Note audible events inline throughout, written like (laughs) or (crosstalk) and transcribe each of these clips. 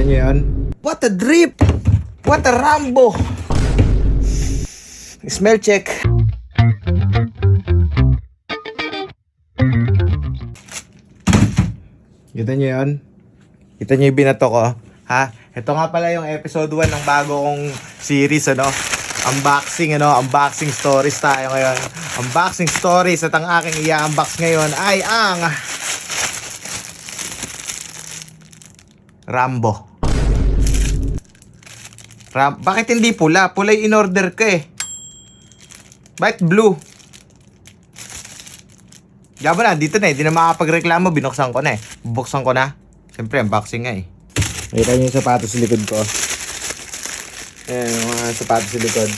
Kita niyo yun? What a drip! What a Rambo! Smell check. Kita niyo yun? Kita niyo yung binato ko? Ha? Ito nga pala yung episode 1 ng bago kong series, ano? Unboxing, ano? Unboxing stories tayo ngayon. Unboxing stories at ang aking i-unbox ngayon ay ang... Rambo. Ram Bakit hindi pula? Pula yung in-order ko eh. Bakit blue? Yabo na, dito na eh. Di na makapagreklamo. Binuksan ko na eh. Buksan ko na. Siyempre, unboxing nga eh. Nakita niyo yung sapatos sa likod ko. Ayan, yung mga sapatos sa likod.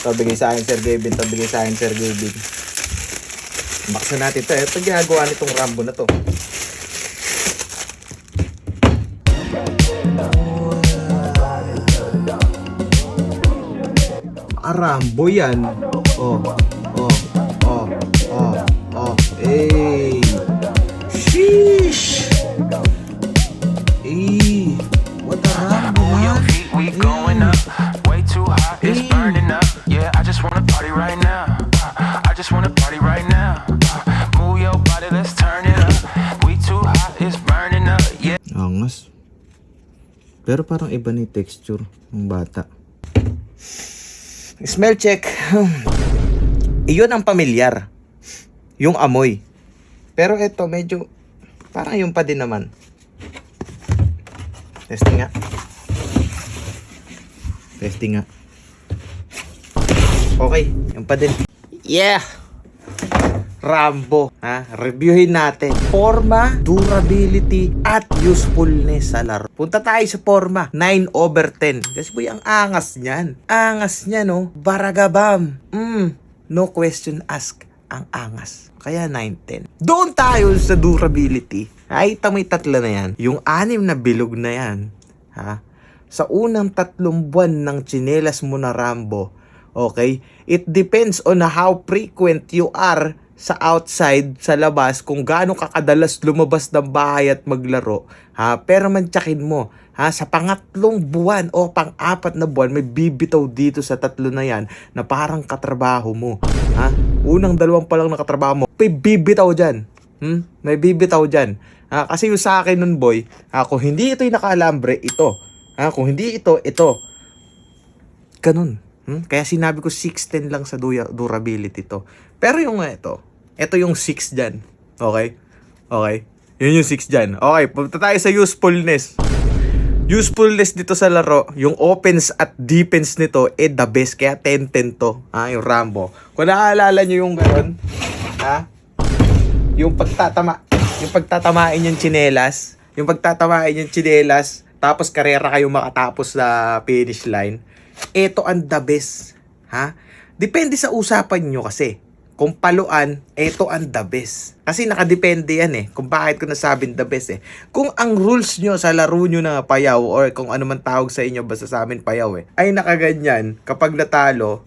Ito, bigay sa akin Sir Gavin. Ito, bigay sa akin Sir Gavin. Unboxing natin ito. Ito ginagawa nitong Rambo na to. Rambo yan. Oh, oh, oh, oh, oh. Hey. Sheesh. Hey. What a Rambo, man. we going up. Way too hot, it's burning up. Yeah, I just wanna party right now. I just wanna party right now. Move your body, let's turn it up. We too hot, it's burning up. Yeah. Angas. Pero parang iba ni texture ng bata. Smell check. Iyon ang pamilyar. Yung amoy. Pero ito medyo parang yung pa din naman. Testing nga. Testing nga. Okay, yung pa din. Yeah! Rambo. Ha? Reviewin natin. Forma, durability, at usefulness sa laro. Punta tayo sa forma. 9 over 10. Kasi boy, ang angas niyan. Angas niya, no? Baragabam. Mm. No question ask. Ang angas. Kaya 9-10. Doon tayo sa durability. Ay, may tatlo na yan. Yung anim na bilog na yan. Ha? Sa unang tatlong buwan ng chinelas mo na Rambo, okay, it depends on how frequent you are sa outside, sa labas, kung gaano ka kadalas lumabas ng bahay at maglaro, ha, pero mantsakin mo, ha, sa pangatlong buwan o pang-apat na buwan, may bibitaw dito sa tatlo na yan na parang katrabaho mo, ha, unang dalawang pa lang na katrabaho mo, may bibitaw dyan, hmm? may bibitaw dyan, ha, kasi yung sa akin nun boy, ha, kung hindi ito yung nakaalambre, ito, ha, kung hindi ito, ito, ganun, Hmm? Kaya sinabi ko 610 lang sa durability to. Pero yung nga ito, ito yung 6 dyan. Okay? Okay? Yun yung 6 dyan. Okay, punta tayo sa usefulness. Usefulness dito sa laro, yung offense at defense nito, eh the best. Kaya 10-10 to. Ha, yung Rambo. Kung naaalala nyo yung gano'n, ha? Yung pagtatama, yung pagtatamain yung chinelas, yung pagtatamain yung chinelas, tapos karera kayo makatapos sa finish line, ito ang the best. Ha? Depende sa usapan nyo kasi. Kung paluan, ito ang the best. Kasi nakadepende yan eh. Kung bakit ko nasabing the best eh. Kung ang rules nyo sa laro nyo na payaw or kung ano man tawag sa inyo, basta sa amin payaw eh, ay nakaganyan, kapag natalo,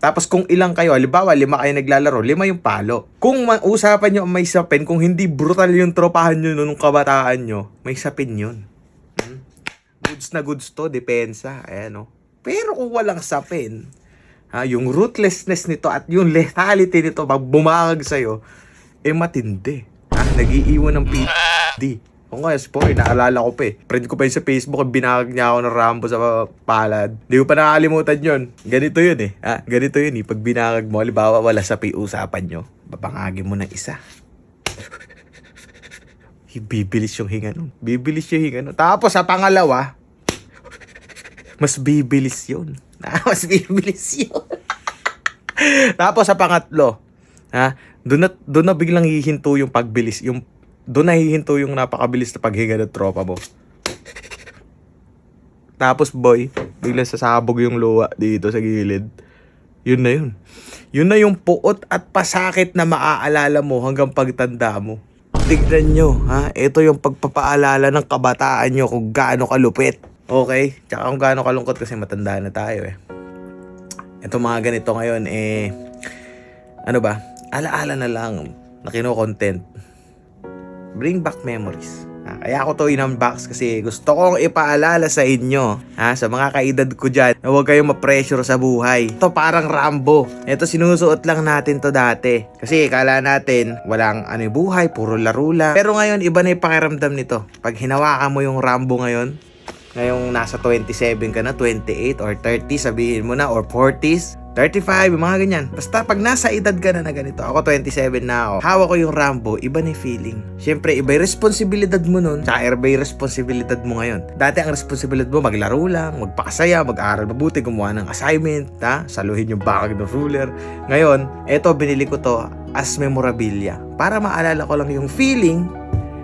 tapos kung ilang kayo, halimbawa lima kayo naglalaro, lima yung palo. Kung usapan nyo may sapin, kung hindi brutal yung tropahan nyo nung kabataan nyo, may sapin yun. Hmm? Goods na goods to, depensa. Ayan o. Pero kung walang sapin, ha, yung ruthlessness nito at yung lethality nito pag bumangag sa'yo, eh matindi. Ha? Nag-iiwan ng PD. O nga, po, naalala ko pa eh. Friend ko pa yun sa Facebook, binangag niya ako ng Rambo sa palad. Hindi ko pa nakakalimutan yun. Ganito yun eh. Ha? Ganito yun eh. Pag binangag mo, halimbawa wala sa usapan nyo, babangagin mo ng isa. (laughs) Bibilis yung hinga nun. Bibilis yung hinga nun. Tapos sa pangalawa, mas bibilis yun. (laughs) Ah, mas bibilis yun. Tapos sa pangatlo, ha, doon na, doon na biglang hihinto yung pagbilis, yung doon na hihinto yung napakabilis na paghinga ng tropa mo. Tapos boy, biglang sasabog yung luwa dito sa gilid. Yun na yun. Yun na yung puot at pasakit na maaalala mo hanggang pagtanda mo. Tignan nyo, ha? Ito yung pagpapaalala ng kabataan nyo kung gaano kalupit. Okay? Tsaka kung gaano kalungkot kasi matanda na tayo eh. Ito mga ganito ngayon eh, ano ba? Alaala na lang na kino-content. Bring back memories. Ha? Kaya ako to in-unbox kasi gusto kong ipaalala sa inyo, ha, sa mga kaedad ko dyan, na huwag kayong ma-pressure sa buhay. Ito parang Rambo. Ito sinusuot lang natin to dati. Kasi kala natin, walang ano buhay, puro laro. Pero ngayon, iba na yung pakiramdam nito. Pag hinawakan mo yung Rambo ngayon, ngayong nasa 27 ka na, 28 or 30 sabihin mo na or 40s, 35, yung mga ganyan. Basta pag nasa edad ka na na ganito, ako 27 na ako, hawak ko yung Rambo, iba na feeling. Siyempre, iba yung responsibilidad mo nun, tsaka iba yung responsibilidad mo ngayon. Dati ang responsibilidad mo, maglaro lang, magpakasaya, mag-aaral mabuti, gumawa ng assignment, ha? saluhin yung bakag ng ruler. Ngayon, eto, binili ko to as memorabilia. Para maalala ko lang yung feeling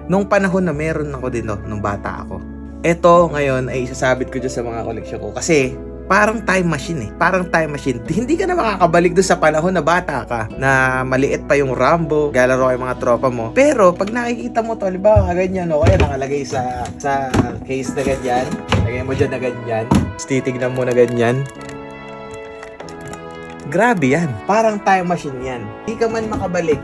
nung panahon na meron ako din, no, nung bata ako. Eto, ngayon, ay isasabit ko dyan sa mga koleksyon ko. Kasi, parang time machine eh. Parang time machine. (laughs) Hindi ka na makakabalik doon sa panahon na bata ka, na maliit pa yung Rambo, galaro kayo mga tropa mo. Pero, pag nakikita mo to, halimbawa, ganyan, o kaya nakalagay sa, sa case na ganyan, lagay mo dyan na ganyan, titignan mo na ganyan, Grabe yan. Parang time machine yan. Hindi ka man makabalik.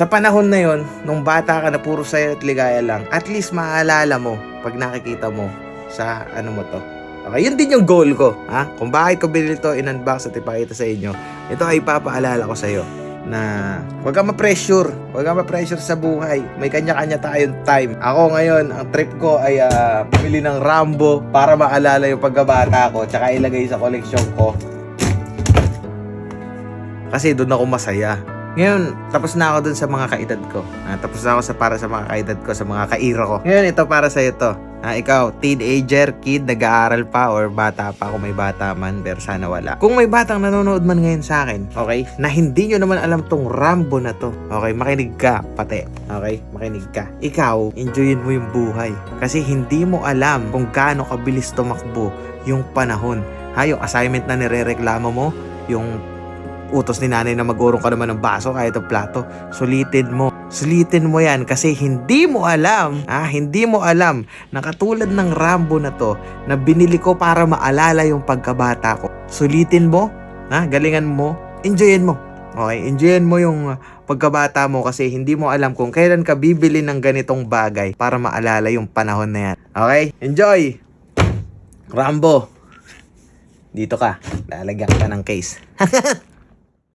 Sa panahon na yon, nung bata ka na puro sayo at ligaya lang, at least maaalala mo pag nakikita mo sa ano mo to. Okay, yun din yung goal ko. Ha? Kung bakit ko binili to, in-unbox at ipakita sa inyo, ito ay papaalala ko sa'yo na huwag ka ma-pressure. Huwag ka ma-pressure sa buhay. May kanya-kanya tayong time. Ako ngayon, ang trip ko ay ah, bumili ng Rambo para maalala yung pagkabata ko tsaka ilagay sa koleksyon ko. Kasi doon ako masaya. Ngayon, tapos na ako dun sa mga kaedad ko. Ah, tapos na ako sa para sa mga kaedad ko, sa mga kaira ko. Ngayon, ito para sa ito. Ah, ikaw, teenager, kid, nag-aaral pa, or bata pa kung may bata man, pero sana wala. Kung may batang nanonood man ngayon sa akin, okay, na hindi nyo naman alam tong Rambo na to, okay, makinig ka, pati, okay, makinig ka. Ikaw, enjoyin mo yung buhay. Kasi hindi mo alam kung gaano kabilis tumakbo yung panahon. Ha, yung assignment na nirereklamo mo, yung utos ni nanay na magurong ka naman ng baso kahit ang plato. Sulitin mo. Sulitin mo yan kasi hindi mo alam, ah, hindi mo alam na katulad ng Rambo na to na binili ko para maalala yung pagkabata ko. Sulitin mo, ha, galingan mo, enjoyin mo. Okay, enjoyin mo yung uh, pagkabata mo kasi hindi mo alam kung kailan ka bibili ng ganitong bagay para maalala yung panahon na yan. Okay? Enjoy! Rambo! Dito ka. Lalagyan ka ng case. (laughs)